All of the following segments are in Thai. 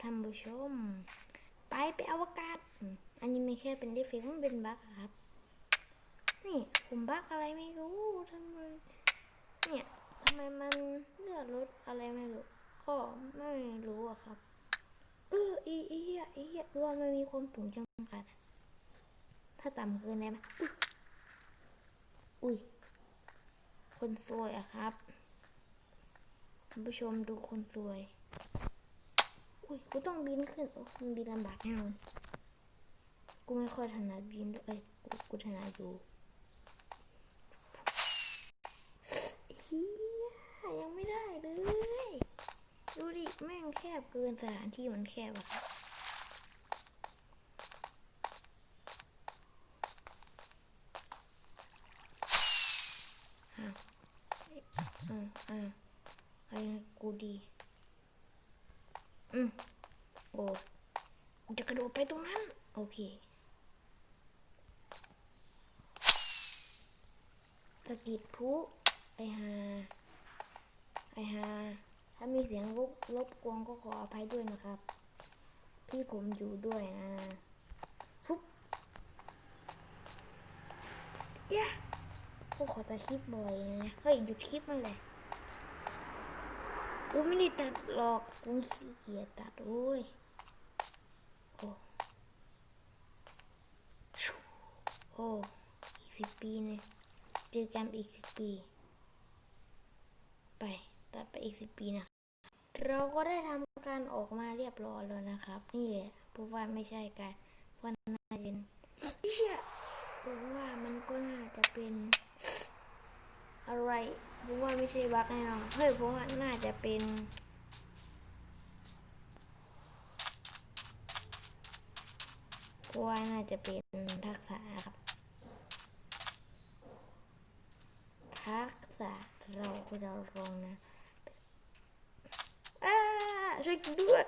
ท่านผู้ชม ไปไปอวกาศ อันนี้ไม่แค่เป็นดีเฟกต์มันเป็นบั๊กครับ นี่ผมบั๊กอะไรไม่รู้ทำไมเนี่ยทำไมมันเลือดลดอะไรไม่รู้ก็ไม่รู้อะครับเอออีอีเหี้ยอีเหี้ยรู้ว่ามันมีความสูงจำกัด ถ้าต่ำเกินได้ไหมอุ๊ยอุ้ย คนสวยอะครับ ท่านผู้ชมดูคนสวย อุ้ยกูต้องบินขึ้นโอ้มันบินลำบากแน่นอนกูไม่ค่อยถนัดบินด้วยเอ้ยกูกูถนัดอยู่เฮียยังไม่ได้เลย ดูดิ แม่งแคบเกินสถานที่มันแคบอะครับอ่าอ่าอะไรกูดี อืมโอ้จะกระโดดไปตรงนั้น โอเคสกิดพลุไอฮาไอฮาถ้ามีเสียงรบรบกวนก็ขออภัยด้วยนะครับ พี่ผมอยู่ด้วยนะฟุบเย้กูขอตัดคลิปบ่อยนะ เฮ้ย หยุดคลิปมันเลย กูไม่ได้ตัดหรอกกูขี้เกียจตัดโอ้ยโอ้โอ้อีกสิบปีเนี่ยเจอกันอีกสิบปี ไปตัดไปอีกสิบปีนะเราก็ได้ทำการออกมาเรียบร้อยแล้วนะครับ นี่แหละเพราะว่าไม่ใช่การวันน่าเรียนเชี่ยผมว่ามันก็น่าจะเป็น อะไรผมว่าไม่ใช่บั๊กแน่นอนเฮ้ยผมว่าน่าจะเป็นผมว่าน่าจะเป็นทักษะครับ ทักษะเราก็จะลองนะอ้าช่วยกูด้วย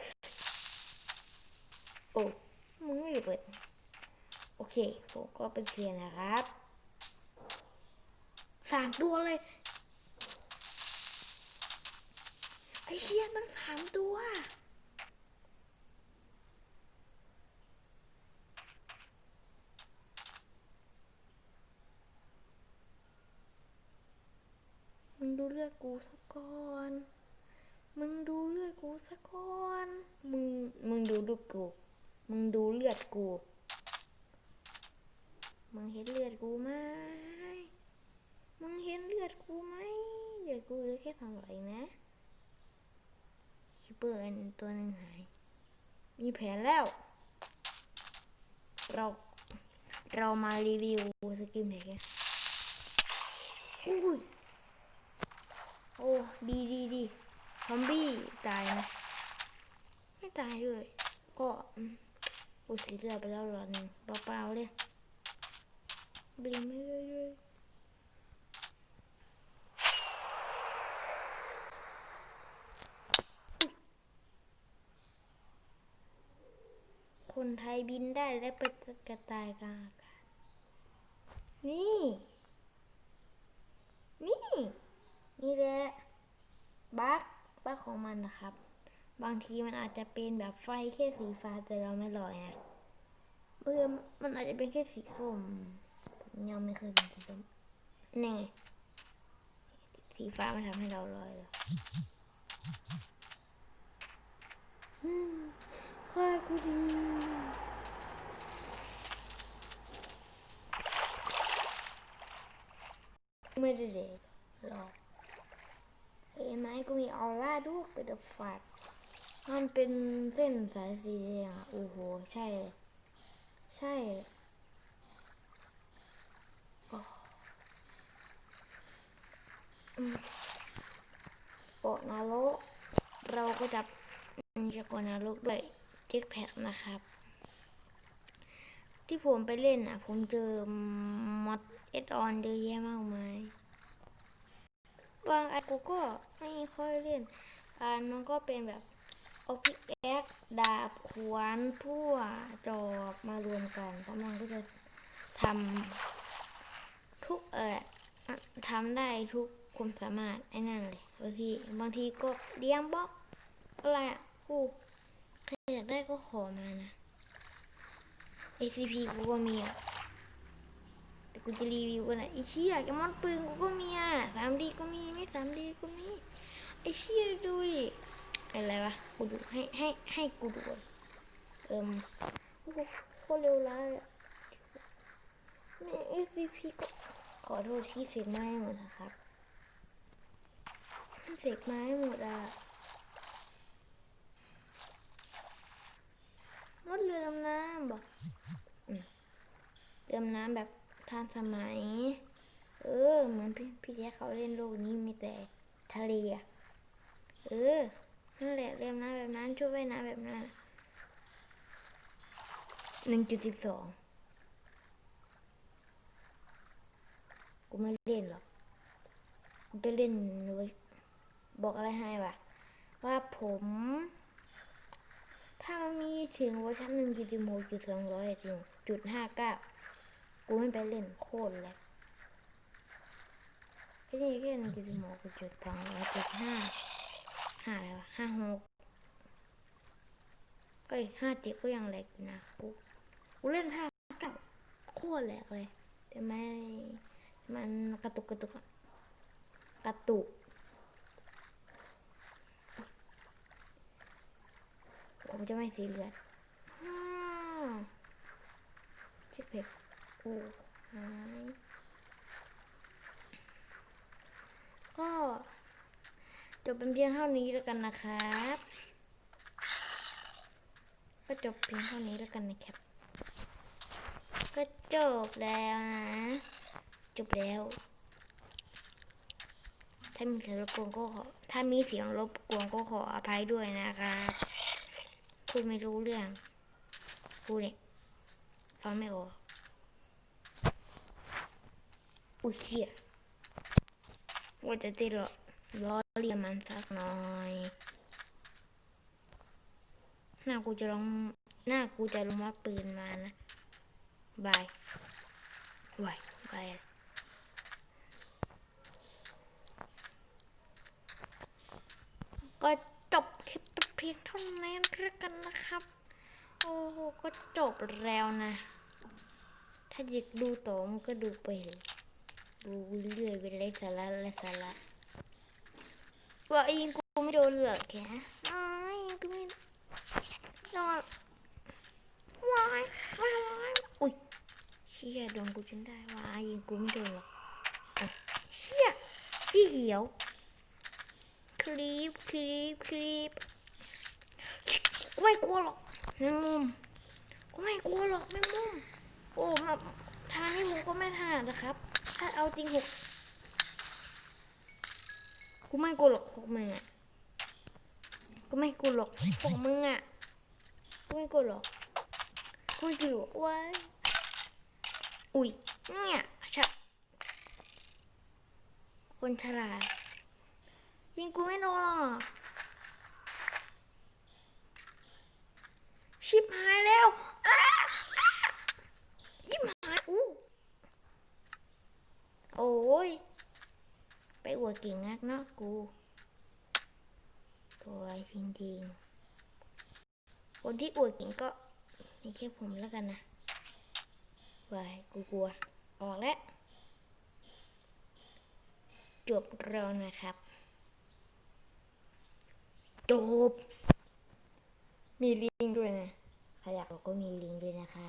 โอ้มึงไม่ได้เปิด โอเคผมก็เป็นเซียนนะครับ สามตัวเลย ไอ้เชี่ยตั้งสามตัว มึงดูเลือดกูสักก่อน มึงดูเลือดกูสักก่อน มึง มึงดูลูกกู มึงดูเลือดกู มึงเห็นเลือดกูไหม มึงเห็นเลือดกูไหมเลือดกูเหลือแค่สองรอยนะคิปเปอร์อันตัวหนึ่งหาย มีแผนแล้ว เรา เรามารีวิวสกินแพ็กกันอุ้ย โอ้ ดีดีดีซอมบี้ตายไหมไม่ตายด้วย ก็อืมกูสีเลือดไปแล้วหลอดหนึ่งเปล่าๆเลยบลิงไม่เรื่อย คนไทยบินได้และเป็นกระต่ายกลางอากาศนี่ นี่ นี่แหละบั๊กบั๊กของมันนะครับ บางทีมันอาจจะเป็นแบบไฟแค่สีฟ้าแต่เราไม่ลอยนะเบื่อมันอาจจะเป็นแค่สีส้มยังไม่เคยเป็นสีส้มแน่สีฟ้ามันทำให้เราลอยเหรออืมค่อยกูดี ไม่ได้เด็กหรอกเห็นไหมกูมีออร่าด้วยเป็นเดอะฟัดมันเป็นเส้นสายสีแดงอะโอ้โห ใช่ ใช่โอ้อืมโอะนรกเราก็จับจะกนรกด้วยเจ็คแพ็กนะครับ ที่ผมไปเล่นอะ ผมเจอมอดเอ็ดออนเยอะแยะมากมาย บางอันกูก็ไม่ค่อยเล่น อันมันก็เป็นแบบเอาพิกแอคดาบขวานพั่วจอบมารวมกันแล้วมันก็จะทำทุกเออทำได้ทุกความสามารถไอ้นั่นเลยบางทีบางทีก็เลี้ยงบล็อกอะไรอะกูแค่ากได้ก็ขอมานะ ACP กูก็มีอะ แต่กูจะรีวิวกันนะไอ้เชี่ยแกมอนปืนกูก็มีอะสามดีก็มีไม่สามดีก็มีไอ้เชี่ยดูดิอะไรวะกูดูให้ให้ให้กูดูเอิมโอ้โคตรเร็วร้ายเลยอะแม่ ACP ก็ขอโทษที่เสกไม้หมดนะครับเสกไม้หมดอะ มดเรือดำน้ำบอกเรือดำน้ำแบบทันสมัย เออ เหมือนพี่พี่แจ๊คเขาเล่นโลกนี้มีแต่ทะเลอะเออ นั่นแหละเรือดำน้ำแบบนั้นช่วยว่ายน้ำแบบนั้นหนึ่งจุดสิบสองกูไม่เล่นหรอกกูจะเล่นไว้บอกอะไรให้วะว่าผม ถ้ามันมีถึงเวอร์ชันหนึ่งจุดสิบหกจุดสองร้อยจริงจุดห้าเก้ากูไม่ไปเล่นโคตรแหลกไอ้นี่แค่หนึ่งจุดสิบหกจุดสองร้อยจุดห้าห้าอะไรวะห้าหกเอ้ยห้าเจ็ดก็ยังแหลกอยู่นะกูกูเล่นห้าเก้าโคตรแหลกเลยแต่ไม่มันกระตุกกระตุกกระตุก ผมจะไม่สีเลือดฮ่าเช็คเพจกูหาย ก็จบเป็นเพียงเท่านี้แล้วกันนะครับ ก็จบเพียงเท่านี้แล้วกันนะครับ ก็จบแล้วนะ จบแล้ว ถ้ามีเสียงรบกวนก็ขอ ถ้ามีเสียงรบกวนก็ขออภัยด้วยนะครับ พูดไม่รู้เรื่องพูดเนี่ยฟังไม่ออกอุ้ยเหี้ยว่าจะติดหรอล้อเลียนมันสักหน่อยหน้ากูจะลองหน้ากูจะลงมาปืนมานะบายบายบายก็ พียงเท่านี้แล้วกันนะครับ โอ้โห ก็จบแล้วนะ ถ้าอยากดูต่อมันก็ดูไปเลยดูเรื่อยๆเป็นไรสาระและสาระว่ายิงกูไม่โดนเหรอแกอ้ายยิงกูไม่โดนวายวายวายอุ้ยเชี่ยโดนกูจนได้วายยิงกูไม่โดนหรอกเชี่ยพี่เขียวคลิปคลิปคลิป ไม่กลัวหรอกแมงมุมกูไม่กลัวหรอกแมงมุมโอ้มาทางนี้ผมก็ไม่ถนัดนะครับ ถ้าเอาจริงหกกูไม่กลัวหรอกพวกมึงอะกูไม่กลัวหรอกพวกมึงอะกูไม่กลัวหรอกกูไม่กลัวเว้ยอุ้ยเนี่ยชะคนฉลาดยิงกูไม่โดนหรอกชิบหายแล้วอ้าอ้ายิบหายอู้โอ้ย ไปอวด เก่งนักเนาะกูตัวจริงๆ คนที่อวดเก่งก็ไมีแค่ผมแล้วกันนะวายกูกลัว ออกแล้ว จบแล้วนะครับ จบ มีลิงก์ด้วยนะ ใครอยากก็มีลิงก์ด้วยนะคะ